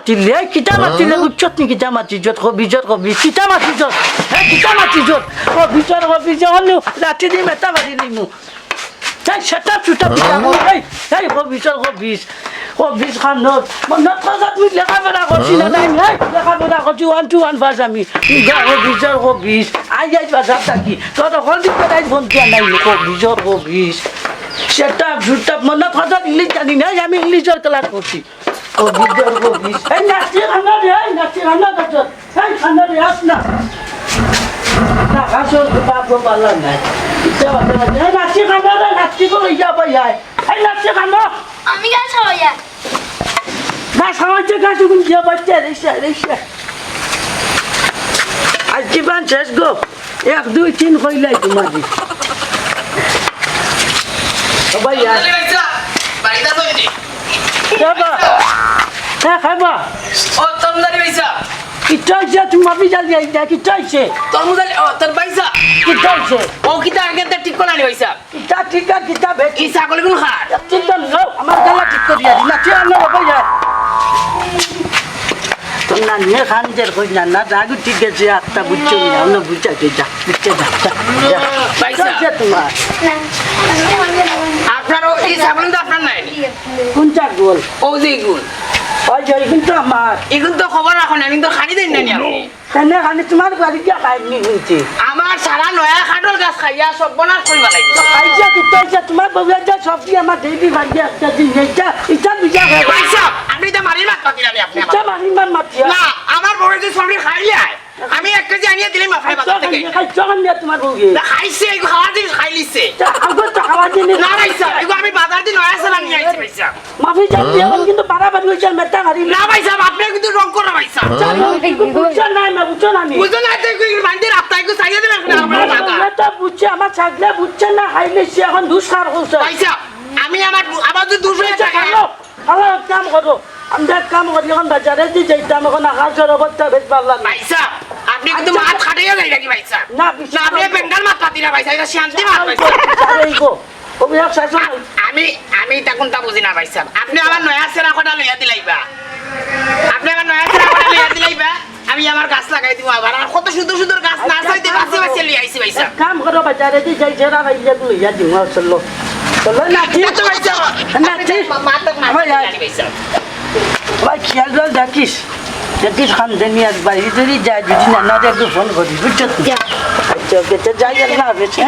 মাতিলে কিতা মাতিলে? উচ্চত নি কিতা মাতিছত কবিজত কবি কিতা মাতিছত এই কিতা মাতিছত কবিজত কবিজ হলো ৰাতি দিম এটা মাৰিলি মোক তাই সেটা চুটা পিঠা এই এই কবিজত কবিজ কবিজ খানত মনত কথা তুমি লেখা পঢ়া কৰিছি না নাই? নাই লেখা পঢ়া কৰিছি। ওৱান টু ওৱান ফাৰ্ষ্ট আমি। কবিজৰ কবিজ আই আই বাজাৰ থাকি। তহঁত অকল দি পেলাই ফোন দিয়া নাই কবিজৰ কবিজ সেটা জুটা মনত কথা ইংলিশ জানি নাই? আমি ইংলিশের ক্লাস করছি কবিজর কবিজ এই নাচি খানা রে এই নাচি খানা কাছত এই খানা রে আস না না কাছর বাপ পালা নাই এই নাচি খানা রে নাচি কো ইয়া পাই আয় এই নাচি খানা আমি গাছ হইয়া গাছ খাওয়াচ্ছে গাছ গুন দিয়া বাচ্চা রেসা রেসা আজ জীবন শেষ গো এক দুই তিন কইলাই তোমারি সবাই আয় খাবা হ্যাঁ খাবা কিটা হইছে? তুমি ভাবি জালি আইছা কিটা হইছে? কিটা হইছে? কিটা ঠিকা কিটা ভেট চিন্তা নো আমার গালা ঠিক করিয়া দি নাচি আনো হবে যায় তো না নিয়ে খান যে কই না না রাগু ঠিক আছে একটা বুঝছ না অন্য বুঝা কে যা বুঝছে যা যা, যা। কিটা তোমার। আপনারও এই ছাগল তো আপনার নাই। কোনটা গোল? ও যে গুণ ওই যে কিন্তু আমার এগুলো তো খবর রাখো না কিন্তু খানি দেন না আপনি কেন খানি তোমার বাড়ি গিয়া খাইনি শুনছি আমার সারা নয়া খাটল গাছ খাইয়া সব বনাস করিবা লাগবে খাইছা কিটা হইছে তোমার বউয়া যা সবজি আমার দেবি বাড়ি একটা দিন ইটা ইটা বুঝা খাই পয়সা আপনি তো মারির ভাত পাকি জানি আপনি আমার। ইটা মারিবার মাতিয়া না আমার বউয়ের যে সবজি খাইলে আমি এক কেজি আনিয়ে দিলে মাথায় বাজার থেকে খাইছো তোমার বউকে আগত খাওয়া না নয়া নিয়ে আইছি মাফি এখন কিন্তু বাড়াবাড়ি হয়েছে মেটা হারি না পাইসা আপনি কিন্তু রং করে না না না টাকা বুঝছে আমার ছাগলে না হাইলে সে এখন দুষ্কার আমি আমার আমার তো খালো খালো কাম করো। আমরা এক কাম করি এখন বাজারে দিয়ে যাইতাম এখন আকাশের অবস্থা বেশ আপনি কিন্তু মাছ খাটাইয়া যাই নাকি পয়সা না না আপনি বেঙ্গাল মাছ পাতি না পয়সা এটা শান্তি মাছ পয়সা আমি আমি তা বুঝি না পয়সা আপনি আমার নয়া সেরা কটা লইয়া দিলাইবা আপনি আমার নয়া সেরা কটা লইয়া দিলাইবা আমি আমার গাছ লাগাই দিব আবার। আর কত সুন্দর সুন্দর গাছ না চাইতে বাঁচে বাঁচে লিয়ে আইছি পয়সা কাম করো বাজারে দিয়ে যাইছে না ভাইয়া তুই ইয়া দিম চলো। চলো না ঠিক এত পয়সা না ঠিক মা তো মাছ আমার জানি ভাই খেয়াল জল দেখিস দেখিস খান দেনি আর বাড়ি যদি যায় যদি না না একটু ফোন করিস বুঝছ তো আচ্ছা তো যাই আর না বেশি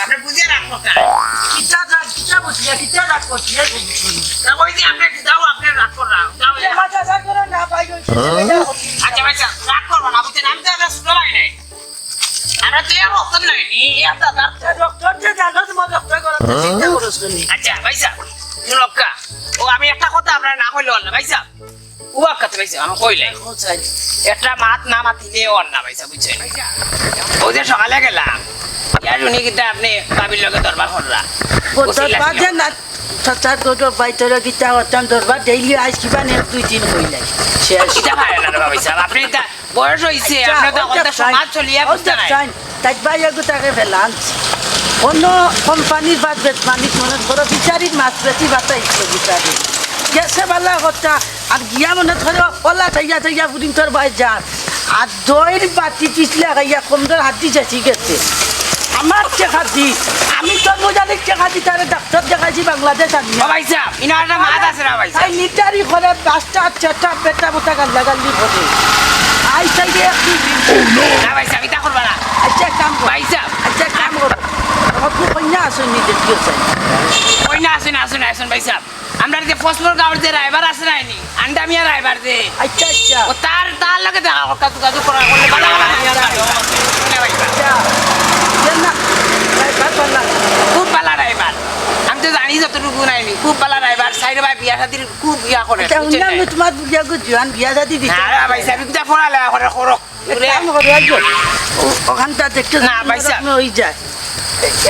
আপনি বুঝিয়ে কিতা কিতা রাগ তা যে আপনি আপনি রাগ মাথা রাগ না। আচ্ছা ভাই রাগ আমি তো আপনার ছোট ভাই নাই। আমরা তো এর রক্ত নয় নি এটা তার ডক্টর যে জানো তোমার ডক্টর করে চিন্তা করছ আচ্ছা ভাই ও আমি একটা কথা আপনার না কইলে না ভাই সাহেব ও একটা আমি কইলে একটা মাত না মাতিলে ওর না ভাই বুঝছেন? ও যে সকালে গেলাম ইয়ার উনি কিন্তু আপনি বাবির লগে দরবার কররা দরবার যে না চাচার কোটো বাইতরে কিতা করতাম দরবার ডেইলি আইস কিবা নে দুই দিন কইলাই শেষ। এটা পারে না রে সাহেব আপনি এটা বয়স হইছে আপনি তো এখন তো সমাজ চলিয়া বুঝতে নাই। তাই বাইয়াগু তাকে ফেলান। অন্য কোম্পানির বাদ বেত মনে করো বিচারির মাছ বেশি বাতাইছে বিচারি গেছে বালা কথা আর গিয়া মনে ধরো ওলা থাইয়া থাইয়া বুদিন তোর বাই যান। আর দইর বাতি পিছলে গাইয়া কমজোর হাতি যাচ্ছি গেছে আমার চেখা দি আমি তোর জন্মজানিক চেখা দি তারে ডাক্তার দেখাইছি বাংলাদেশ আমি ভাই সাহেব ইনার একটা মাত আছে না ভাই সাহেব নিটারি করে পাঁচটা চারটা পেটা মোটা গাল্লা গাল্লি ভরে আই সাইডে একটু না ভাই সাহেব এটা করবা না। আচ্ছা কাম ভাই সাহেব আচ্ছা এক কাম করো আমার খুব কন্যা আসুন নিজে কি ওই না আসুন আসুন আসুন ভাই সাহেব। আমরা যে ফসলর গাঁওর যে রাইবার আছে না নি আন্ডা মিয়া রাইবার যে। আচ্ছা আচ্ছা। ও তার তার লগে দেখা কাজু কাজু করা করলে ভালো ভালো মিয়া রাইবার। না ভাই সাহেব, আচ্ছা। খুব ভালো রাইবার আমি তো জানি যতটুকু নাইনি খুব সাইডে ভাই বিয়া শাদির খুব ইয়া করে? তোমার জোয়ান বিয়া দিতে না রে ভাই সাহেব কিটা পড়ালে করে কাম ওখানটা দেখতে না, ভাই সাহেব। ওই যায়।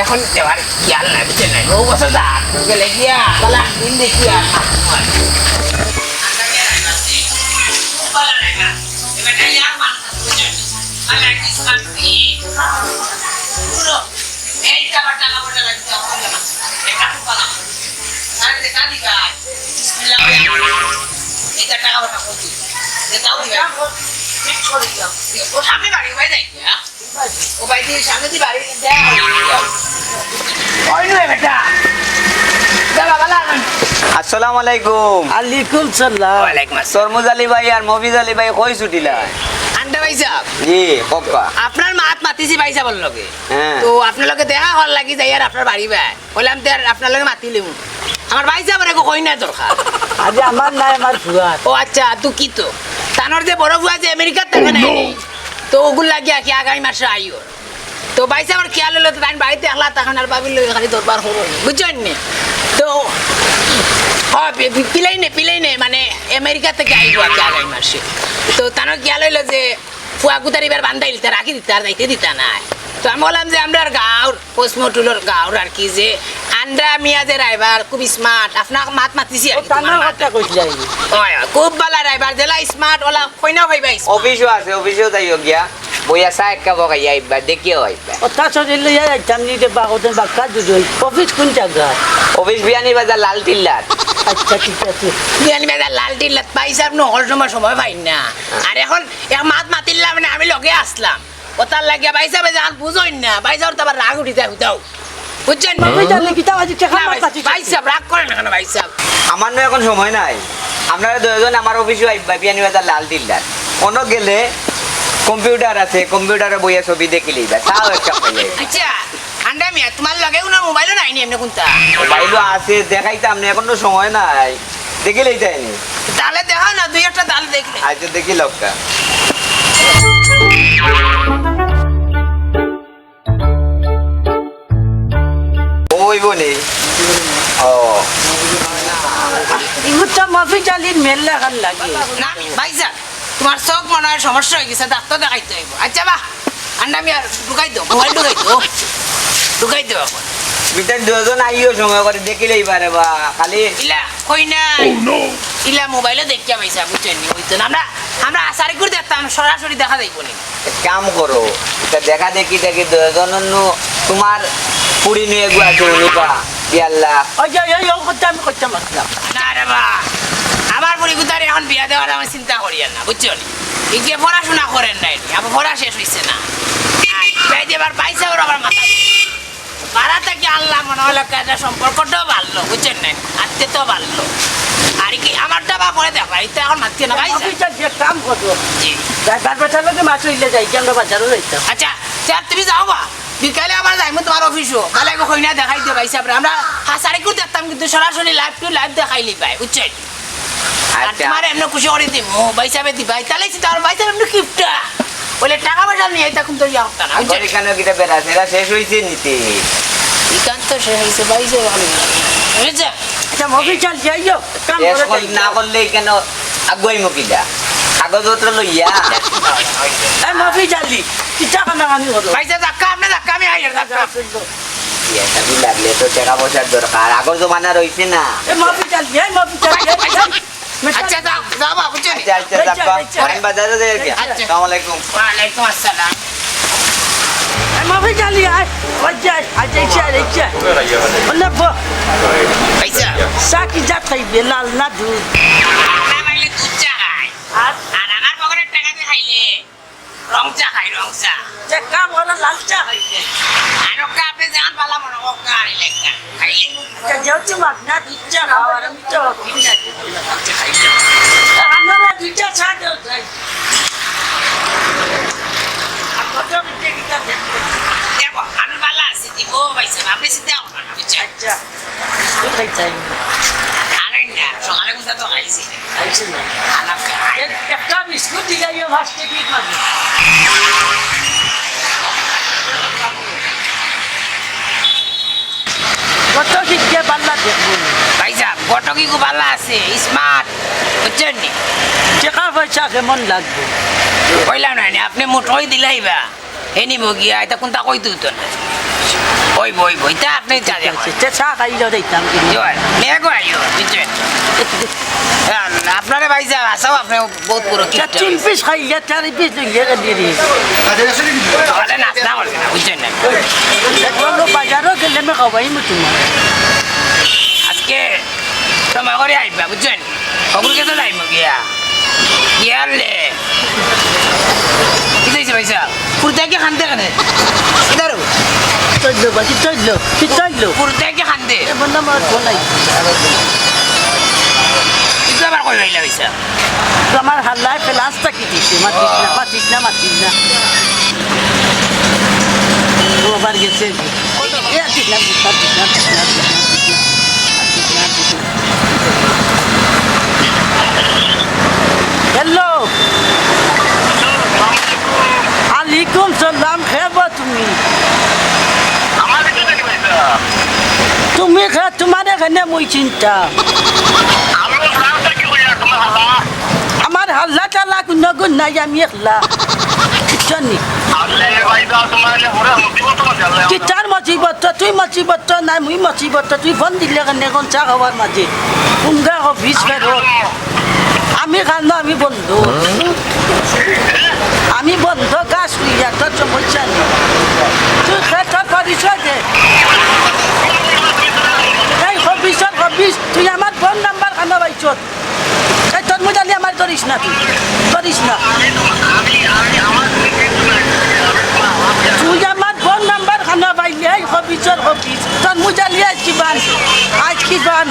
এখন দেওয়ার খেয়াল নাই বুঝছেন না ও বছর দা গেলে গিয়া বালা দিন দেখি আর যে, টাকা পয়সা খুব ভালো। দিবা। সামনে বাড়ি ভাই যাই ও ভাই সামনে দিয়ে বাড়ি দেয় ওই নয় বেটা। দাদা ভালো আছেন? আসসালামু আলাইকুম। আলাইকুম সালাম। ওয়ালাইকুম আসসালাম। সরমুজ আলী ভাই আর মফিজ আলী ভাই কই ছুটিলা? আন্ডা ভাই সাহেব জি কক্কা। আপনার মাত মাতিছি ভাই সাহেবের লগে। হ্যাঁ। তো আপনার লগে দেখা হল লাগি যাই আর আপনার বাড়ি ভাই বললাম তো আপনার লগে মাতিলিম আমার ভাই সাহেবের একো কই না দরকার। আরে আমার নাই আমার ভুয়ার ও আচ্ছা তু কি তো? তানোর যে বড় বুয়া যে আমেরিকার থাকে নাই। নি? তো ওগুলো গিয়া কি আগামী মাসে আইও? তো বাইসে আমার খেয়াল হলো তো তাই বাড়িতে একলা তখন আর বাবির লোক খালি দরবার হব। বুঝছেন নি? তো পিলাই নে পিলাই নে মানে আমেরিকা থেকে আইব আর কি আগামী মাসে। তো তার খেয়াল হইল যে ফুয়া কুতার এবার বান্ধাইল রাখি দিতে, আর যাইতে দিতা নাই। তো আমি বললাম যে আমরা গাঁর পোস্টমোটুলোর গাঁর আর কি যে আন্ডা মিয়া যে রাইবার খুব স্মার্ট আপনার মাত মাতিছি খুব ভালো ড্রাইভার জেলা স্মার্ট ওলা কইনাও ভাইবা অফিসও আছে অফিসেও যাইও গিয়া। বইয়া চা একটা বকাই আইবা দেখিও আইবা কথা চলিলে যাইতাম নি বা ওদের বাক্কা দুটো অফিস কোন জায়গা? অফিস বিয়ানি বাজার লাল টিল্লার। আচ্ছা ঠিক আছে। বিয়ানি বেদা লাল টিল্লাত পাইছে আপনি হল সময় সময় পাই না। আর এখন এক মাত মাতিলাম মানে আমি লগে আসলাম। ওতার লাগিয়া বাইসা বেজা আর বুঝোই না বাইসা ওর তো আবার রাগ উঠিতে হুতাও বুঝছেন? আমি জানি কিতা বাজি টাকা না, মারতাছি ভাই সাহেব রাগ করেন না কেন ভাই সাহেব আমার না এখন সময় নাই। আপনারা দুজন আমার অফিসে আইবা বিয়ানি বাজার লাল টিল্লার অন্য গেলে কম্পিউটার আছে কম্পিউটারে বইয়া ছবি দেখি লইবা তাও একটা আচ্ছা আন্ডা মিয়া তোমার লগে কোনো মোবাইলও নাই নি এমনি কোনটা? মোবাইলও আছে দেখাইতাম না এখন তো সময় নাই। দেখি লইতাইনি তাহলে দেখাও না দুই একটা তাহলে দেখলে আচ্ছা দেখি লোকটা বনে ও। ইগুতা মাফি চালির মেল লাগান লাগে। না ভাই সাহেব তোমার চোখ মনে হয় সমস্যা হয়ে গেছে ডাক্তার দেখাইতে হইব। আচ্ছা বাহ আন্ডা ঢুকাই দো মোবাইল ঢুকাই দো ঢুকাই দো এখন। দুজন আইও সময় করে দেখি লইবারে বা খালি ইলা কই নাই ইলা মোবাইলে দেখিয়া পাইছা বুঝছেন নি না। আমরা আমরা আসারি করে দেখতাম সরাসরি দেখা যাইব নি। কাম করো এটা দেখা দেখি দেখি দুজন তোমার পুরি নিয়ে গুয়া চৌনিপা বিয়াল্লা ওই যে এই ও আমি করতাম আসলাম না। রে বা আমার পরিকুতারে এখন বিয়া দেওয়ার আমি চিন্তা করি না বুঝছ নি? ইকে পড়াশোনা করেন নাই নি আমার পড়া শেষ হইছে না। পাইছে আবার মাথা পাড়া থেকে আল্লাহ মনে হলো একটা সম্পর্কটাও বাড়লো বুঝছেন না আত্মীয় তো বাড়লো। আর কি আমারটা বা পরে দেখা এটা এখন মাত্র না যে কাম করব। জি। ড্রাইভার বেটার লোকে মাছ হইলে যাই কি আমরা বাজারও যাইতাম আচ্ছা স্যার তুমি যাও বা। বিকালে আবার যাইমু তোমার অফিসও তাহলে একটু কইনা দেখাই দিও ভাই সাহেব আমরা হাসারি দেখতাম কিন্তু সরাসরি লাইভ টু লাইভ দেখাইলি ভাই বুঝছেন? আর আচ্ছা। তোমার এমনি খুশি করে দিব ভাই সাহেব দিবাই। তাহলে তোমার ভাই সাহেব এমনি কিপটা বলে টাকা পয়সা নিয়ে তখন তো ইয়া হতো না। এখানে কিটা বেড়া সেটা শেষ হয়েছে নিতে। এখান তো সে হয়েছে ভাই বুঝছে? আচ্ছা মফি চাল যাইও কাম করে না করলে কেন আগুয়াই মকিলা কাগজপত্র লইয়া? এই মফি চালি কিতা কানা কানি করো ভাই সাহেব ধাক্কা আপনি ধাক্কা আমি হাইয়ার ধাক্কা। বি লাগলে তো টাকা পয়সার দরকার আগর জমানা রয়েছে না। এই মফি চালি এই মফি চালি। আচ্ছা যাও যাও বা বুঝছেন আচ্ছা আচ্ছা যাবা। আমি বাজারে যাই আর কি আচ্ছা। আসসালামু আলাইকুম। ওয়ালাইকুম আসসালাম। এই চালি আয় ওয়াজাই আজ ইচ্ছা ইচ্ছা। অন্য ব ভাই সাকি যা খাইবে লাল না দুধ আমরা পাইলে দুধ চা আর? আর আমার পকেটের টাকা দিয়ে খাইলে? রং চা খাই রং চা যে কাম করে লাল চা খাইবে আর ওকে আপনি যান পালা মনে ওকে আর লেখা খাইলে যেহেতু মাগনা দুধ চা খাওয়ার আমি তো আমরা দুধ চা চা দেও যাই আর কত মিনিটে কিতা দেখো আমি পালা আছি দিব সাহেব আপনি সিদ্ধা আপনার বুঝছেন আচ্ছা তুই খাই আরে না সকালে কোথা তো খাইছি একটা বিস্কুট দিলে ভাসতে কি খাবে কত শিখতে পারলা দেখব ভাই সাহেব বটকি খুব ভালো আছে স্মার্ট বুঝছেন টাকা পয়সা কেমন লাগবে কইলাম না আপনি মুঠোই দিলাইবা এনি মগিয়া এটা কোনটা কই তুই তো না ওই বই আপনি চা মেঘ আইও বুঝছেন আপনারে ভাই সাহেব আসাও আপনি বহুত পুরো তা তিন পিস খাইলে চার পিস দিয়ে সকালে নাস্তা করবে না বুঝছেন না। দেখল বাজারও গেলে আমি খাওয়াই তোমার। আজকে সময় করে আইবা বুঝছেন? সকলকে তো যাইব গিয়া। গিয়ালে কি চাইছে ভাই সাহেব পুরতাকে খানতে কেন ইদারু চলল বাকি চলল কি চলল খানতে? এমন আমার বলাই। কিন্তু আবার কই ভাইলা ভাই আমার হাল্লায় প্লাসটা কি দিছে মাতিস না মাতিস না মাতিস না আবার গেছে হ্যালো আলাইকুম সালাম খেব তুমি তুমি খে তোমার এখানে মই চিন্তা আমার হাল্লা টাল্লা গুণ গুণ নাই আমি একলা। জানি কিতার মচিবত তুই মচিবত নাই, মুই মচিবত তুই ফোন দিলে কেনে কোন চা খাওয়ার মাঝে? হো বিষ ফেরত আমি খানো আমি বন্ধ। আমি বন্ধ, গাছ লইয়া তোর সমস্যা নেই। তুই খেত করিস যে এই হবিছত হবিস তুই আমার ফোন নাম্বার খানো পাইছত এই তোর মুজালি আমার করিস না তুই, করিস না। তুই আমার ফোন নাম্বার খানো পাইলি, এই হবিছত হবিস তোর মুজালি আজ কি বান আজ কি বান।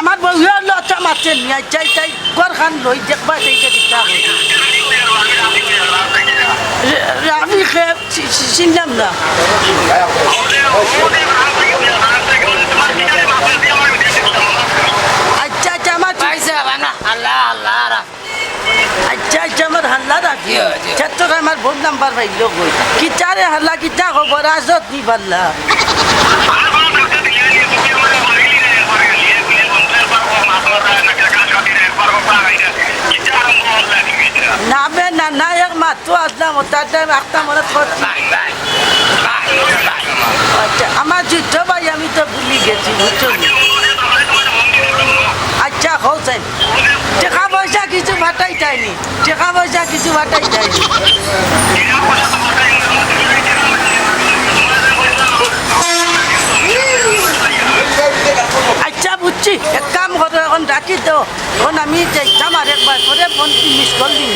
আমার বউয়ের লতা মারছে নিয়ে চাই চাই ঘর খান লই, দেখবা সেইটা দিতা আমি চিনলাম না। আচ্ছা আচ্ছা আমার আল্লাহ আল্লাহ আচ্ছা আচ্ছা আমার হাল্লা রাখি। ছাত্র আমার ফোন নাম্বার পাইল কই হাল্লা কিতা খবর? আজত নি পারলা নামে না না এক মাত্র আসলাম তার টাইম একটা মনে আচ্ছা আমার যুদ্ধ আচ্ছা হোসেন টাকা পয়সা কিছু ভাটাই চাইনি টাকা পয়সা কিছু ভাটাই চাইনি আচ্ছা বুঝছি। এক কাম করো, এখন রাখি তো এখন আমি যাইতাম আর একবার করে ফোন মিস কল দিব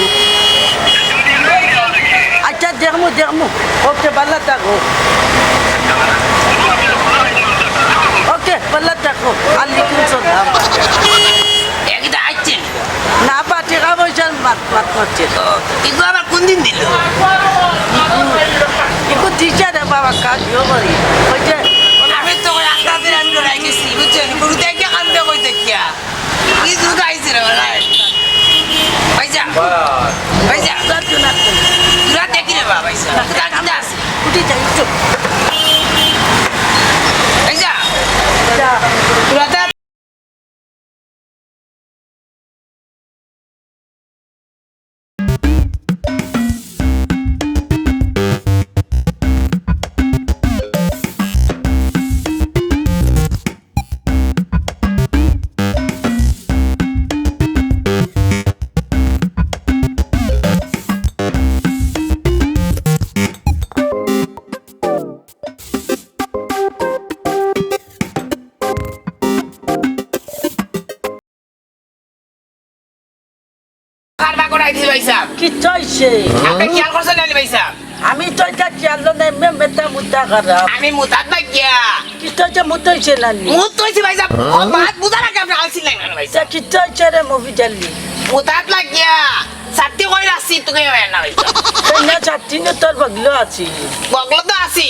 আচ্ছা দেখমু দেখমু। ওকে ভালো থাকো আলাইকুম সালাম একটা আইছেন না বা টাকা মাত মাত মারছে এগুলো আবার কোন দিন দিল একটু দিছে রে বাবা কাজ করি যে আমি তো আন্দা দিন আমি লড়াই গেছি বুঝছেন গরু দেখে কান্দে কই দেখিয়া কি জুর গাইছে রে বলাই ভাইজা ভাইজা তুরা দেখি রে বাবা ভাইজা তুরা কিনা আছে উঠি যাই চুপ ভাইজা তুরা তা কারবা চাইছে আপনি খেয়াল করছেন না ভাইজা আমি তো এটা খেয়াল নাই মে মেটা মুদ্দা খারাপ। আমি মুতাত না গিয়া কি চাইছে মুতাইছে না নি মুত কইছি ভাইজা বাত মুতার আগে আপনি আলসি নাই না ভাইজা কি চাইছে রে মুভি চালি মুতাত লাগিয়া সাথে কই রাখছি তোকে না এই না চাচ্ছি না তোর বগলো আছি। বগলো তো আছি।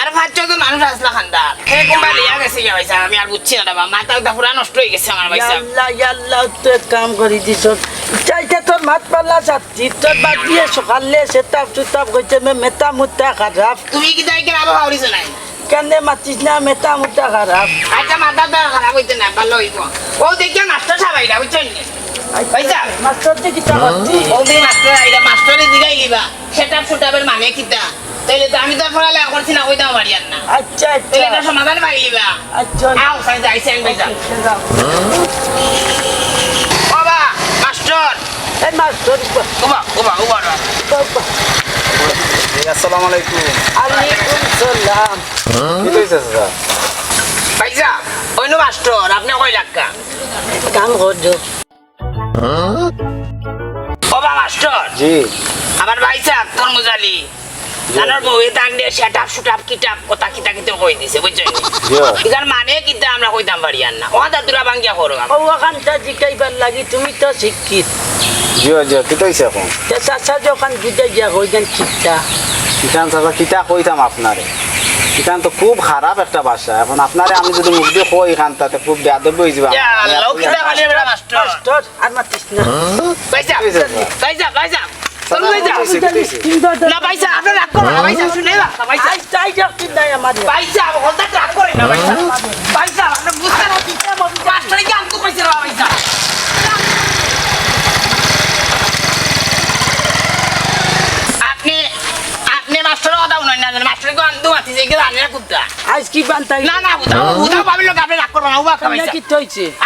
আর ভাত চোদ্দ মানুষ আসলা খান্দার। হে কোম্পানি লিয়া গেছে গিয়া ভাইসা আমি আর বুঝছি না বাবা মাথা পুরা নষ্ট হয়ে গেছে আমার ভাইসা ইয়াল্লা ইয়াল্লা তো এক কাম করি দিছ চাইতে তোর মাত পাল্লা চাচ্ছি তোর বাদ দিয়ে সকালে সেতাপ সুতাপ কইছে মে মেটা মুদ্দা খারাপ। তুমি কি তাই কেন নাই? কেনে মাতিস না মেটা মুদ্দা খারাপ। আচ্ছা মাথা তো খারাপ হইতে না ভালো হইব। ও দেখিয়া মাস্টার সাহেব আইডা বুঝছেন? পয়সা? মাস্টার দেখি তা করছি। ও দিয়ে মাস্টার আইডা মাস্টারে দিগাই লিবা সেটা সুটাবের মানে কিতা তাইলে তো আমি তো পড়ালে করছি না ওইটাও বাড়ি আর না। আচ্ছা তাইলে এটা আচ্ছা সমাধান পাই লিবা আচ্ছা। আও সাই যাই সাই ভাইসা বাবা মাস্টার এই মাস্টার উবা উবা উবা আসসালামু আলাইকুম আলাইকুম সালাম কি কইছে স্যার মাস্টার আপনি কই কাম করছ বাবা মাস্টার জি। আমার ভাইসা তরমুজ আলী। জানার বউ এটা সেটাপ সুটাপ কিতাব কথা কিতা কিতা কই দিছে বুঝছেন এখান মানে কিতা আমরা কইতাম পারি আর না। ওখান দুরা ভাঙ্গিয়া করো ওখানটা জিকাইবার লাগি তুমি তো শিক্ষিত। এখন। চাচা যখন কইতেন কইতাম আপনারে? খুব খারাপ একটা ভাষা। এখন আপনারে আমি যদি মুখ দিয়ে কই এখান তাতে খুব বেয়াদব হয়ে যাবে। খালি মাস্টার। মাস্টার আর মাস্টারে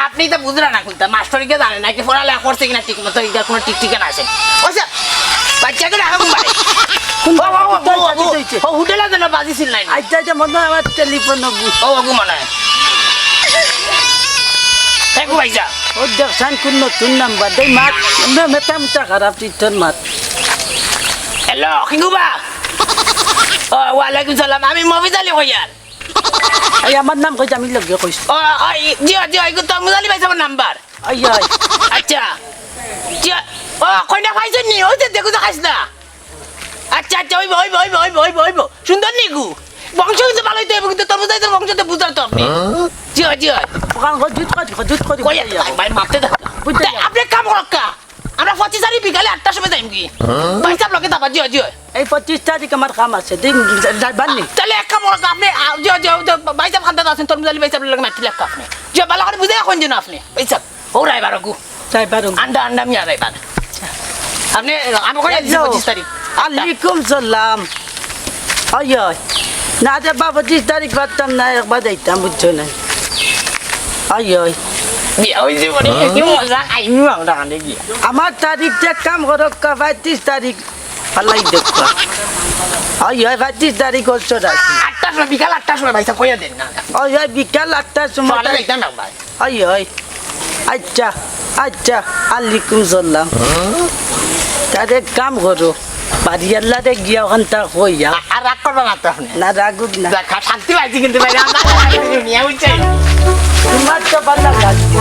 আপনি তো বুঝলেন না কিন্তু মাস্টারকে জানেন নাকি পড়ালেখা করছে কিনা ঠিক মতো এটা কোনো ঠিক ঠিকানা আছে। বাচ্চাকে ভাই ও হোটেলে যেন বাজিছিল নাই আজ চাই মনে আমার টেলিফোন ও ওগু মনে দেখো ভাইজা। ও দেখছেন কোন নতুন নাম্বার দেই মাত মেটা মুটা খারাপ চিত্তর মাত হ্যালো কিঙ্গুবা। ও ওয়ালাইকুম সালাম আমি মফিজ আলী হইয়ার এই আমার নাম কইছে আমি লগে কইছি। ও জিও জিও এগুলো তো মুজালি পাইছে আমার নাম্বার আই আই। আচ্ছা ও কইনা খাইছেন নি? ওই যে দেখো তো খাইছ না আচ্ছা আচ্ছা ওইব ওইব ওইব ওইব ওইব ওইব। সুন্দর নিগু বংশ কিন্তু ভালোই তো কিন্তু তোর বুঝাই তোর বংশতে বুঝার তো আপনি। বুঝতে যাও। আপনি কাম করক্কা আমরা পঁচিশ তারিখ বিকালে আটটার সময় যাইম কি? ভাই সাহেব লগে দাবা জিও জিও এই পঁচিশ তারিখ আমার কাম আছে যাইবার নি। তাহলে এক কাম করক্কা আপনি আ, জিও জিও ভাই সাহেব খান্তা আছেন তোর মুজালি ভাই সাহেব লগে মাতি লেখা আপনি। জিও ভালো করে বুঝে এখন যেন আপনি। ভাই সাহেব ও রাইবার গু। যাইবার আন্ডা আন্ডা মিয়া রাইবার আপনি আমি দিচ্ছি পঁচিশ তারিখ। আলাইকুম সালাম। আই না যে বা পঁচিশ তারিখ পারতাম না একবার বুঝছ না। আমরা আমার তারিখটা কাম করো পঁয়ত্রিশ তারিখ। পালাই দেখবা। আই আই পঁয়ত্রিশ তারিখ হচ্ছে আটটার সময় বিকাল আটটার সময় কইয়া দেন না। বিকাল আটটার সময় আই আচ্ছা। আচ্ছা আলাইকুম সালাম তারে কাম করো বাড়িয়াল্লারে গিয়া ওখান তা হইয়া আর রাগ করবেন না তো না রাগুক না। শান্তি পাইছি কিন্তু তোমার তো লাগছে